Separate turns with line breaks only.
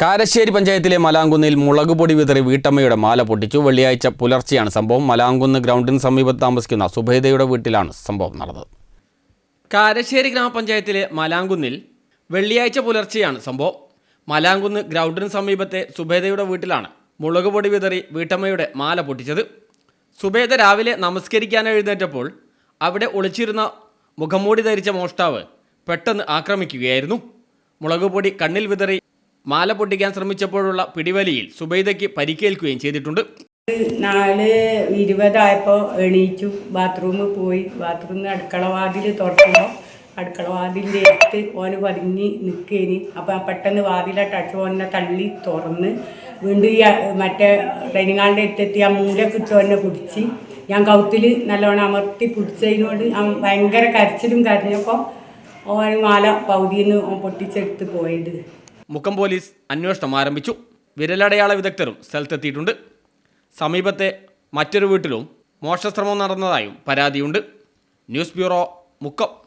കാരശ്ശേരി പഞ്ചായത്തിലെ മലാങ്കുന്നിൽ മുളക് പൊടി വിതറി വീട്ടമ്മയുടെ മാല പൊട്ടിച്ചു. വെള്ളിയാഴ്ച പുലർച്ചെയാണ് സംഭവം. മലാങ്കുന്ന് ഗ്രൗണ്ടിന് സമീപത്ത് താമസിക്കുന്ന സുഭേദയുടെ വീട്ടിലാണ് സംഭവം നടന്നത്. കാരശ്ശേരി ഗ്രാമപഞ്ചായത്തിലെ മലാങ്കുന്നിൽ വെള്ളിയാഴ്ച പുലർച്ചെയാണ് സംഭവം. മലാങ്കുന്ന് ഗ്രൗണ്ടിന് സമീപത്തെ സുഭേദയുടെ വീട്ടിലാണ് മുളക് പൊടി വിതറി വീട്ടമ്മയുടെ മാല പൊട്ടിച്ചത്. സുഭേദ രാവിലെ നമസ്കരിക്കാൻ എഴുന്നേറ്റപ്പോൾ അവിടെ ഒളിച്ചിരുന്ന മുഖംമൂടി ധരിച്ച മോഷ്ടാവ് പെട്ടെന്ന് ആക്രമിക്കുകയായിരുന്നു. മുളക് പൊടി കണ്ണിൽ വിതറി മാല പൊട്ടിക്കാൻ ശ്രമിച്ചപ്പോഴുള്ള പിടിവലിയിൽ സുബൈദയ്ക്ക് പരിക്കേൽക്കുകയും ചെയ്തിട്ടുണ്ട്.
നാല് ഇരുപതായപ്പോൾ എണീച്ചു. ബാത്റൂമിൽ പോയി. ബാത്റൂമിൽ അടുക്കള വാതിൽ തുറക്കുമ്പോൾ അടുക്കള വാതിലിന്റെ അടുത്ത് ഓന് പതിഞ്ഞ് നിൽക്കേനി അപ്പം പെട്ടെന്ന് വാതിലായിട്ട് അടിച്ച് ഓനെ തള്ളി തുറന്ന് വീണ്ടും ഈ മറ്റേ ഡൈനിങ് അടുത്തെത്തി. ആ ഓനെ പിടിച്ച്. ഞാൻ കൗത്തിൽ നല്ലോണം അമർത്തി പിടിച്ചതിനോട് ഭയങ്കര കരച്ചിലും കരഞ്ഞപ്പോൾ ഓൻ മാല പൗതിന്ന് നിന്ന് പൊട്ടിച്ചെടുത്ത് പോയത്.
മുക്കം പോലീസ് അന്വേഷണം ആരംഭിച്ചു. വിരലടയാള വിദഗ്ധരും സ്ഥലത്തെത്തിയിട്ടുണ്ട്. സമീപത്തെ മറ്റൊരു വീട്ടിലും മോഷണശ്രമം നടന്നതായും പരാതിയുണ്ട്. News bureau Mukkam.